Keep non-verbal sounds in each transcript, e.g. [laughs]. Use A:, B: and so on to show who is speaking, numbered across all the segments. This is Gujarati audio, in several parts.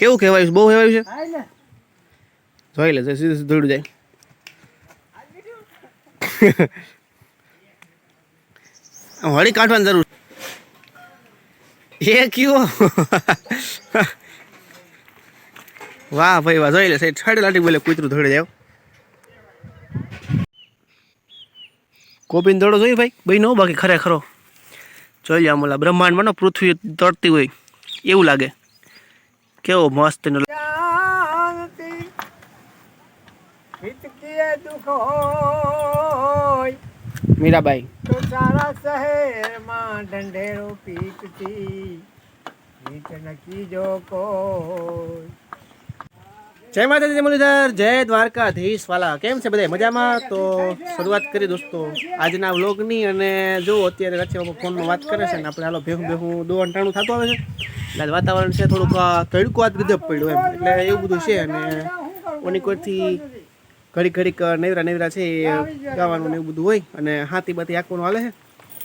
A: કેવું કહેવાયું છે? બહુ કહેવાયું છે? જોઈ લે સીધું સીધું દોડું જાય. વળી કાઢવાની જરૂર એ કયો? વાહ ભાઈ વાહ જોઈ લે સાહેબ છડે લાટી બોલે કૂતરું ધોડે જાય કોપીને દોડો જોઈ ભાઈ? ભાઈ નો બાકી ખરેખરો. જોઈ લે આમ ઓલા બ્રહ્માંડમાં ને પૃથ્વી તરતી હોય એવું લાગે. કેવો મસ્ત ને મીરાબાઈ.
B: તો સારા શહેરમાં ઢંઢેરો પીટતી. નીચ નકી જો કોઈ.
A: જય માતાજી મુરલીધર જય દ્વારકાધીશ વાલા. કેમ છે બધા મજામાં? તો શરૂઆત કરી દોસ્તો આજના વ્લોગની અને જો અત્યારે વચ્ચે ફોનમાં વાત કરે છે ને આપણે હાલો ભેહું ભેહું દો અંટાણું થતું આવે છે. એટલે વાતાવરણ છે થોડુંક તડકો આજ ગજબ પડ્યો એમ. એટલે એવું બધું છે અને ઓની કોઈથી ઘડીક ઘડીક નેવરા નેવરા છે એ ગાવાનું ને એવું બધું હોય અને હાથી બાથી આંકવાનું હાલે છે.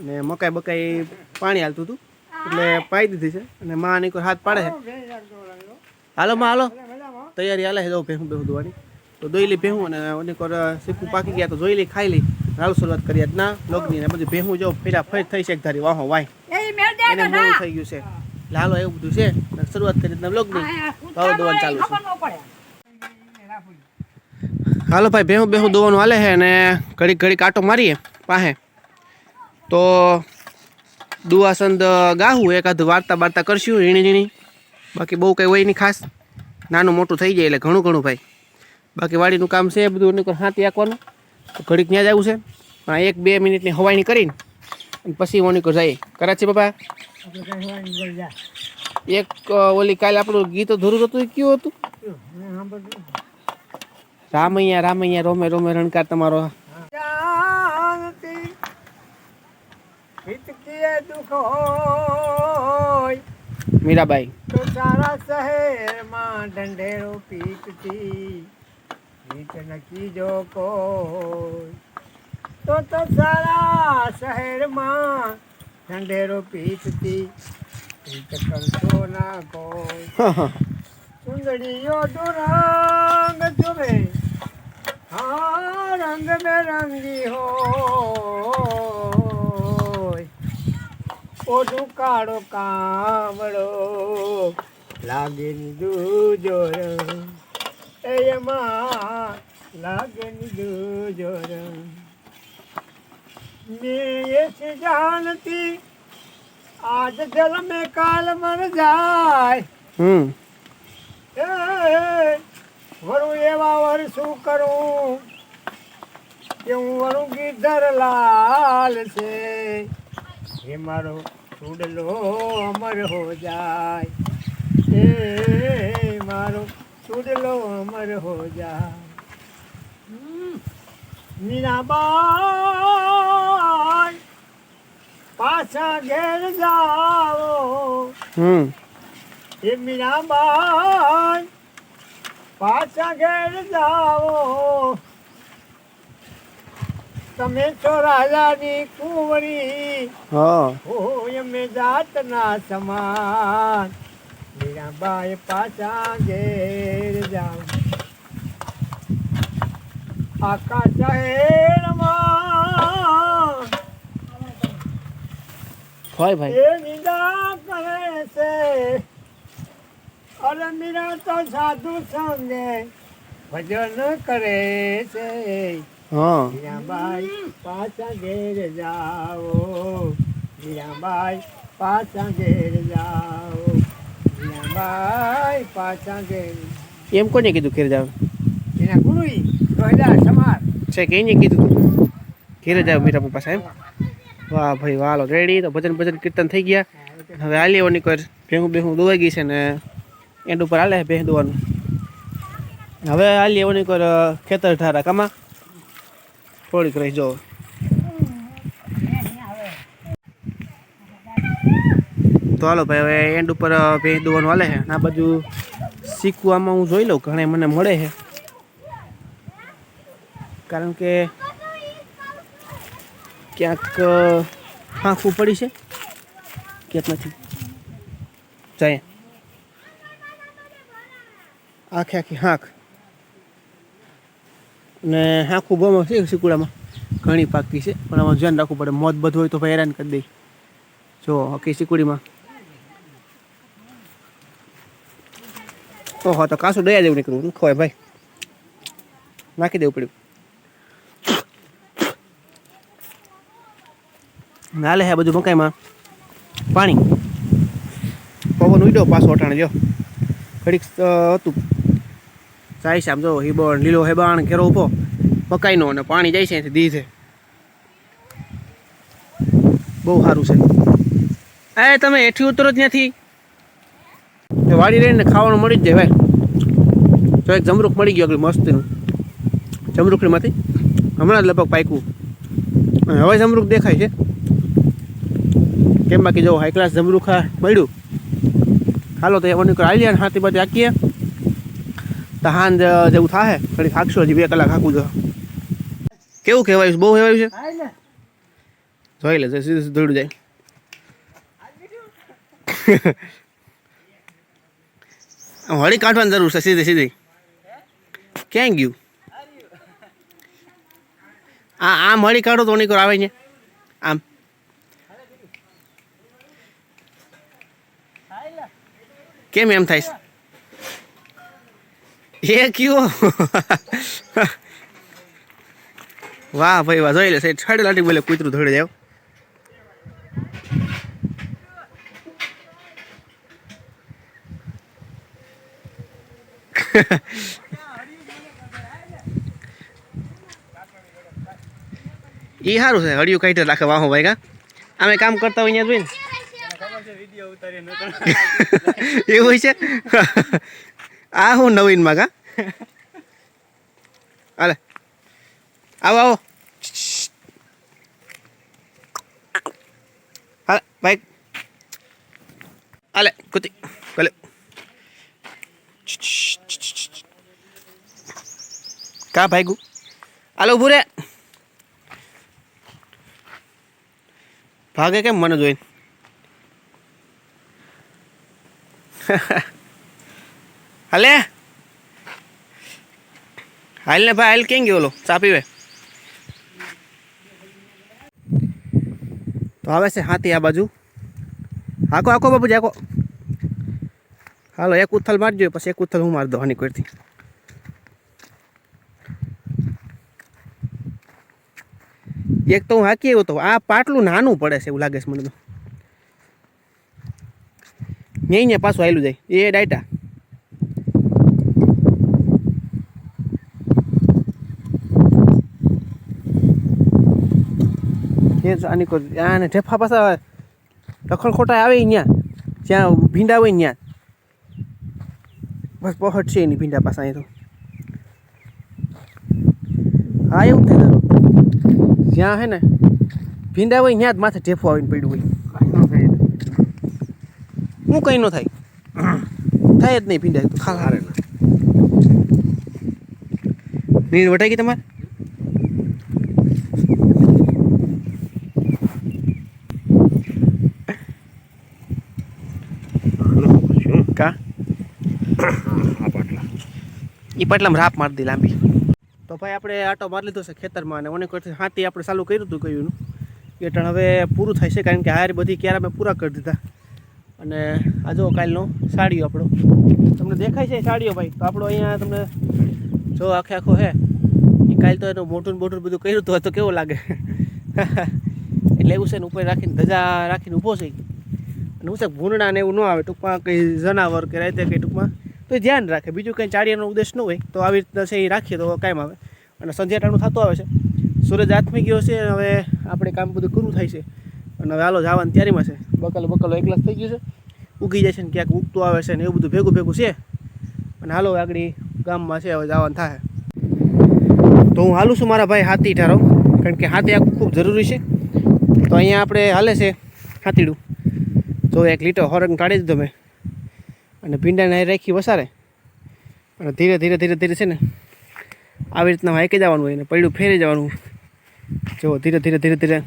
A: અને મકાઈ બકાઈ પાણી હાલતું હતું. એટલે પાઈ દીધી છે અને મા ની કોઈ હાથ પાડે છે. હાલો માં હાલો. તૈયારી હાલે છે. જો ભેહું ભેહું ધોવાની. તો દોઈ લઈ ભેહું અને કોર સીપું પાકી ગયા તો જોઈ લઈ ખાઈ લઈ. હાલ શરૂઆત કરી આજના. લોગની ને બધું ભેહું જો ફેરા ફેર થઈ છે એક ધારી. વાહો વાય. એને મોડું થઈ ગયું છે. હાલો એવું બધું છે. શરૂઆત કરી તમે લોગની નહીં હાલો દોવાનું ચાલુ છે. હાલો ભાઈ ભેહું ભેહું દોવાનું હાલે છે અને ઘડીક ઘડીક કાંટો મારીએ પાસે તો દુવાસંદ ગાહું એકાદ વાર્તા બાર્તા કરશું ઝીણી ઝીણી. બાકી બહુ કંઈ હોય નહીં ખાસ. નાનું મોટું થઈ જાય એટલે ઘણું ઘણું ભાઈ. બાકી વાડીનું કામ છે એ બધું એની હાથી આંકવાનું તો ઘડીક ત્યાં જ આવું છે. પણ એક બે મિનિટની હવાઈની કરીને પછી ઓની જઈએ. કરાચી બાપા? એક અ, ઓલી કાલે આપણું ગીત ધોરું હતું એ કયું હતું રામૈયા રામૈયા રોમે રોમે રણકાર તમારો
B: શાંતિ હિત કિયે દુઃખ હોય
A: મીરાબાઈ
B: તો સારા શહેરમાં ઢંઢેરો પીટતી નીચ નકી જો કોઈ તો તો સારા શહેરમાં ઢંઢેરો પીતતી પીત કરતો ના કોઈ સુંદરીઓ તો રંગ જોવે હા રંગ બેરંગી હો ઓઢું કાળો કામળો લાગે દૂજોર. એમાં લાગે દૂજોર. જાણતી આજ જલ મેં કાલ મર જાય.
A: હમ.
B: એ વરું એવા વર શું કરું? કે હું વરું ગીધર લાલ છે. હે મારો ચૂડલો અમર હો જાય. એ મારો ચૂડલો અમર હો જાય. મીરાબાઈ પાછા ઘેર જાઓ. મીરાબાઈ પાછા ઘેર જાઓ. તમે છો રાજાની કુંવરી.
A: હા.
B: અમે જાતના સમાન. મીરાબાઈ પાછા ઘેર જાઓ. આખા શહેરમાં
A: હોય ભાઈ.
B: એ છે. અરે મીરા તો સાધુ સંગે ભજન કરે છે.
A: હા.
B: મીરાબાઈ પાછા ઘેર જાઓ. મીરાબાઈ પાછા ઘેર જાઓ. મીરાબાઈ પાછા ઘેર
A: એમ કોને કીધું ઘેર જાવ?
B: એના ગુરુ રોહિદાસ સમાર
A: છે કે એને કીધું ઘેર જાવ મીરા પપ્પા સાહેબ વાહ ભાઈ, વાલો. રેડી તો ભજન ભજન કીર્તન થઈ ગયા. હવે હાલી ઓની કર ભેહું બેહું દોવાઈ ગઈ છે ને એન્ડ ઉપર છે ભેહ દોવાનું. હવે હાલી ઓની કર ખેતર ઠારા. કામાં? થોડીક રહી, જો. તો હાલો ભાઈ, હવે એન્ડ ઉપર ભેહ દોવાનું હાલે છે. આ બાજુ શીખવામાં હું જોઈ લઉં, ઘણે મને મળે છે. કારણ કે ક્યાંક હાંફવું પડી છે? ક્યાંક નથી જાય આખે આખી હાંખ. અને હાંખું બહુ છે સિકુડામાં ઘણી પાકી છે, પણ આમાં ધ્યાન રાખવું પડે. મોત બધું હોય તો ભાઈ હેરાન કરી દઈ જો, આખી સિકુડીમાં ઓહો, તો કાસું દયા જેવું નીકળ્યું. ખવાય ભાઈ? નાખી દેવું પડ્યું. નાલે હે બધું મકાઈમાં. પાણી. પવન ઉડ્યો પાછો અટાણે જો. ઘડીક હતું. જાય છે આમ જો હિબણ લીલો હેબાણ ઘેરો ઊભો. મકાઈનો અને પાણી જાય છે અહીંથી દીધે બહુ સારું છે. એ તમે એઠી ઉતરો જ ત્યાંથી. વાળી વાડી રહીને ખાવાનું મળી જ જાય ભાઈ. તો એક જમરૂક મળી ગયો આગળ મસ્તીનું. જમરૂકડીમાંથી. હમણાં જ લગભગ પાક્યું. હવે જમરૂખ દેખાય છે. કેમ બાકી જો હાઈ ક્લાસ જમરૂખા મળ્યું હાલો તો નીકળ આવી હાથી બાજુ આકીએ તો હાન જેવું થાય ઘડી થાકશો હજી બે કલાક હાકું જો. કેવું કહેવાયું? બહુ કહેવાયું છે? જોઈ લે સીધું સીધું દોડ્યું જાય. વળી હળી કાઢવાની જરૂર છે સીધી સીધી. ક્યાં ગયું? આ આમ હળી કાઢો તો નીકળ આવે ને? આમ. કેમ એમ થાય એ કયો? વાહ ભાઈ, વાહ, જોઈ લે સાહેબ સાડી લાટી બોલે, કૂતરું ધોડે જાવ એ સારું છે, હળિયું કાઢી રાખે વાહો ભાઈ, કા? અમે કામ કરતા હોય અહીંયા જોઈને. [laughs] એવું છે? [laughs] આ હું નવીનમાં કા? અલે આવો આવો. ભાઈ. અલે કુતી કલે કા ભાઈગુ? હાલો, ઉભું રે ભાગે કેમ મને જોઈને? હાલે હાલ ને ભાઈ હાલ કેમ ગયો ઓલો ચા તો આવે છે હાથી આ બાજુ હાકો હાકો બાબુજી હાકો હાલો એક ઉથલ મારજો પછી એક ઉથલ હું મારી દઉં આની કોઈથી એક તો હું હાકી આવ્યો તો આ પાટલું નાનું પડે છે એવું લાગે છે મને તો. ન્યાય પાછું આવેલું જાય. એ ડાયટા. આની આને ઢેફા પાછા લખણ ખોટા આવે ત્યાં જ્યાં ભીંડા હોય ત્યાં બસ પહોંચ છે એની ભીંડા પાસે અહીં તો. હા, એવું થાય જ્યાં હે ને, ભીંડા હોય ત્યાં જ માથે ઢેફો આવીને પડ્યું હોય. હું કંઈ ન થાય. થાય જ નહીં ભીંડા તો હારે નીર વટાઈ ગઈ તમારે? કા? એ પાટલામાં રાપ મારી દી લાંબી. તો ભાઈ આપણે આટો મારી લીધો છે ખેતરમાં અને મને કોઈ હાથી આપણે ચાલુ કર્યું હતું કહ્યું એટલે હવે પૂરું થાય છે કારણ કે હારી બધી ક્યારે અમે પૂરા કરી દીધા. અને આ જો કાલનો સાડીઓ આપણો. તમને દેખાય છે સાડીઓ ભાઈ? તો આપણો અહીંયા તમને જો આખે આખો હે. એ કાલ તો એનું મોટું મોટું બધું કર્યું હતું તો કેવું લાગે? [laughs] એટલે એવું છે ને ઉપર રાખીને ધજા રાખીને ઊભો છે અને હું છે ભૂંડણા ને એવું ન આવે, ટૂંકમાં કંઈ જનાવર કે રાતે કંઈ ટૂંકમાં. તો ધ્યાન રાખે. બીજું કંઈ ચાડિયાનો ઉદ્દેશ ન હોય, તો આવી રીતના છે એ રાખીએ તો કાયમ આવે અને સંધ્યાટાણું થતું આવે છે. સૂરજ આથમી ગયો છે હવે આપણે કામ બધું પૂરું થાય છે. અને હવે હાલો જવાની તૈયારીમાં છે. બકલો બકલો એક થઈ ગયું છે? ઉગી જાય છે ને ક્યાંક ઉગતું આવે છે ને એવું બધું ભેગું ભેગું છે. અને હાલો આગળ ગામમાં છે હવે જવાનું થાય. તો હું હાલું છું મારા ભાઈ હાથી ઠારો કારણ કે હાથી આખું ખૂબ જરૂરી છે. તો અહીંયા આપણે હાલે છે હાથીડું. જો એક લીટર હોરંગ કાઢી દીધો મેં. અને ભીંડાને અહીં રાખી વસારે. અને ધીરે ધીરે ધીરે ધીરે છે ને આવી રીતના હાઈકે જવાનું હોય ને પૈડું ફેરી જવાનું. જો ધીરે ધીરે ધીરે ધીરે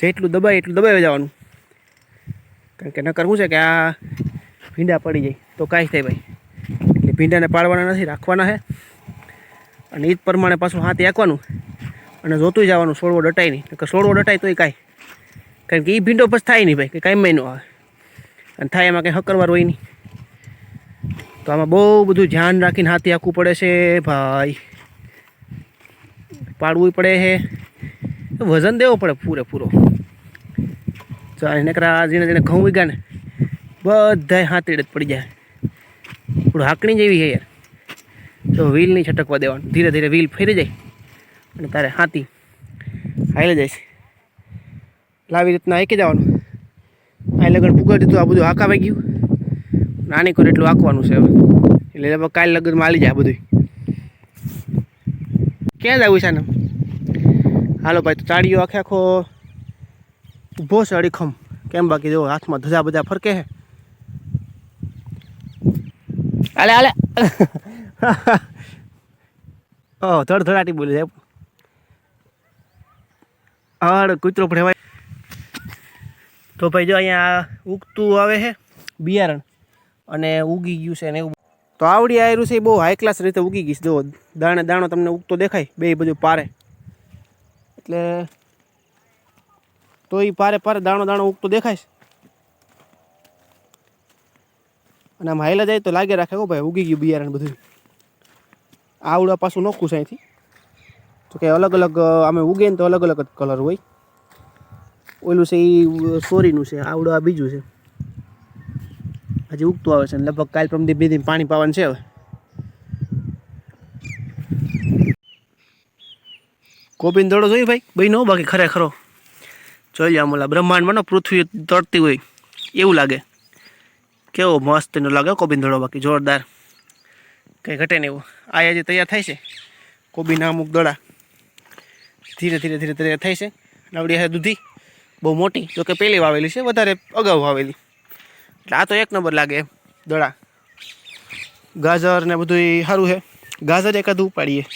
A: જેટલું દબાય, એટલું દબાવી જવાનું. કારણ કે નક્કર શું છે કે આ ભીંડા પડી જાય, તો કાંઈ થાય ભાઈ. એટલે ભીંડાને પાડવાના નથી, રાખવાના છે. અને એ જ પ્રમાણે પાછું હાથ આંકવાનું અને જોતું જવાનું, સોળવો ડટાય નહીં કે સોળવો ડટાય તોય કાંઈ. કારણ કે એ ભીંડો પછી થાય નહીં ભાઈ, કે કાંઈ મહિનો આવે. અને થાય એમાં કંઈ હકરવાર હોય નહીં. તો આમાં બહુ બધું ધ્યાન રાખીને હાથી આંકવું પડે છે, ભાઈ. પાડવું પડે છે. વજન દેવો પડે પૂરેપૂરો. ચાલ નકરા જેને જેને ઘઉં ઉગ્યા ને બધાય હાથીડે જ પડી જાય. થોડું હાંકણી જેવી છે યાર. તો વ્હીલ નહીં છટકવા દેવાનું. ધીરે ધીરે વ્હીલ ફરી જાય અને તારે હાથી હાલે જાય એટલે આવી રીતના હાકી જવાનું આ લગન પુગાડી દીધું, આ બધું હાકાવાઈ ગયું નાની કરે એટલું હાંકવાનું છે હવે. એટલે કાલ લગનમાં હાલી જાય બધું ક્યાં જવું છે ને હાલો ભાઈ, તો ચાળીઓ આખે આખો ઊભો છે અડીખમ. કેમ બાકી જો હાથમાં ધજા બધા ફરકે છે? આલે આલે ઓ ધડ ધડાટી બોલે હાડ હડ, કૂતરો ભાઈ તો ભાઈ જો અહીંયા ઉગતું આવે છે બિયારણ અને ઉગી ગયું છે ને એવું. તો આવડી આયરું છે એ બહુ હાઈ ક્લાસ રીતે ઉગી ગઈ જો દાણે દાણો તમને ઉગતો દેખાય, બે બધું પારે. એટલે તો એ પારે પારે દાણો દાણો ઉગતો દેખાય છે. અને આમ હાઈલા જાય તો લાગે રાખે, ઓ ભાઈ, ઉગી ગયું બિયારણ બધું આવડા પાછું નોખું છે અહીંથી. તો કે અલગ અલગ અમે ઉગે ને તો અલગ અલગ જ કલર હોય. ઓલું છે એ સોરીનું છે, આવડું આ બીજું છે. હજી ઉગતું આવે છે લગભગ કાલ પ્રમદી બે દિન પાણી પાવાનું છે હવે. કોબીન દડો જોયું ભાઈ? ભાઈ નો બાકી ખરેખરો. જોઈ લે ઓલા બ્રહ્માંડમાં ને પૃથ્વી તરતી હોય. એવું લાગે. કેવો મસ્ત એનો લાગે કોબીન દડો બાકી, જોરદાર. કંઈ ઘટે નહીં એવું. આ આજે તૈયાર થાય છે? કોબીના અમુક દડા. ધીરે ધીરે ધીરે ધીરે થાય છે. નવડી હે દૂધી. બહુ મોટી, જો કે પહેલી વાવેલી છે, વધારે અગાઉ વાવેલી. એટલે આ તો એક નંબર લાગે એમ, દડા. ગાજર ને બધું સારું છે. ગાજર એકાદું ઉપાડીએ.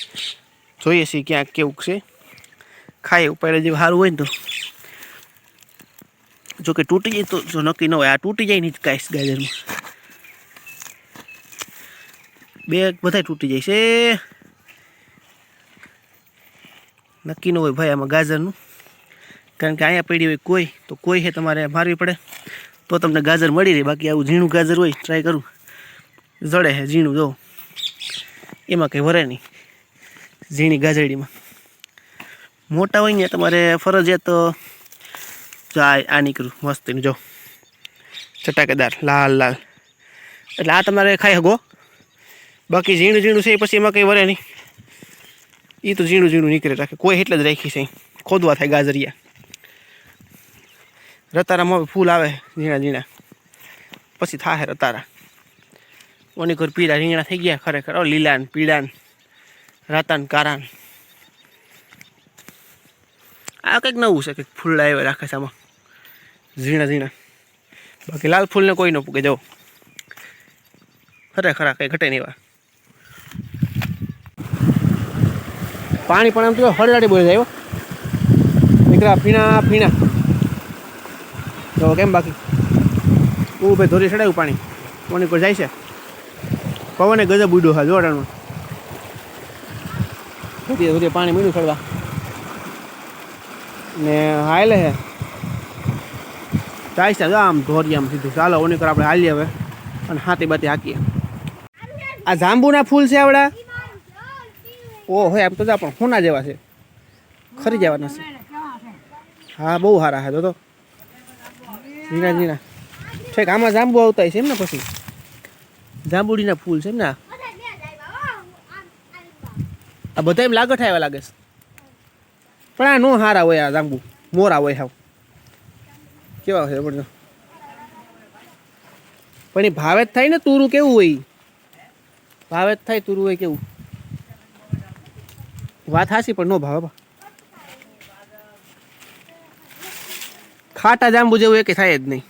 A: જોઈએ છીએ ક્યાંક કેવું છે. ખાઈએ ઉપાડે જેવું સારું હોય ને તો. જો કે તૂટી જાય તો જો નક્કી ન હોય. આ તૂટી જાય નહીં કાંઈ ગાજરમાં. બે બધા તૂટી જાય છે. નક્કી ન હોય ભાઈ આમાં ગાજરનું. કારણ કે અહીંયા પડી હોય કોઈ, તો કોઈ છે તમારે મારવી પડે. તો તમને ગાજર મળી રહે. બાકી આવું ઝીણું ગાજર હોય ટ્રાય કરું. જડે છે ઝીણું, જો. એમાં કંઈ વરે નહીં. ઝીણી ગાજરડીમાં મોટા હોય ને તમારે ફરજિયાત, જો આ આ નીકળું, મસ્ત એનું, જો. ચટાકેદાર, લાલ લાલ. એટલે આ તમારે ખાઈ હગો. બાકી ઝીણું ઝીણું છે પછી એમાં કંઈ વરે નહીં. એ તો ઝીણું ઝીણું નીકળે રાખે. કોઈ એટલે જ રાખી છે. ખોદવા થાય ગાજરિયા. રતારામાં ફૂલ આવે, ઝીણા ઝીણા. પછી થાય રતારા. ઓની ઘર પીળા રીંગણા થઈ ગયા ખરેખર. લીલાન લીલા ને પીળા ને રાતા ને કારા ને આ કંઈક નવું છે, કંઈક ફૂલ આવ્યા રાખે છે આમાં. ઝીણા ઝીણા. બાકી લાલ ફૂલને કોઈ ન પૂગે, જાઓ. ખરેખર ખરા, કંઈ ઘટે નહીં એવા. પાણી પણ આમ તો હળદાડી બોલી જાય દીકરા, પીણા પીણા. તો કેમ બાકી? ઉ ભાઈ ધોરી ચડાવ્યું પાણી. કોની પર જાય છે? પવને ગજબ ઉડ્યો હા જોડાણમાં ધોરી ધોરી પાણી મળ્યું ચડવા ને હાલે હે. જાય છે આમ ધોરી આમ સીધું. ચાલો, ઓની કર આપણે હાલીએ હવે અને હાથી બાતી હાકીએ. આ જાંબુના ફૂલ છે આવડા? ઓ હોય આમ તો જા, પણ હોના જેવા છે. ખરી જવાના છે. હા, બહુ સારા છે તો ઝીણા ઝીણા. છેક આમાં જાંબુ આવતા છે એમ ને પછી? જાંબુડીના ફૂલ છે એમ ને આ? બધા એમ લાગઠ આવ્યા લાગે છે. પણ આ નો હારા હોય આ જાંબુ. મોરા હોય હાવ. કેવા હોય પણ પણ એ ભાવે જ થાય ને તુરું કેવું હોય? ભાવે જ થાય, તુરું હોય કેવું? વાત હાસી પણ નો ભાવે ખાટા જાંબુ જેવું એ કે થાય જ નહીં.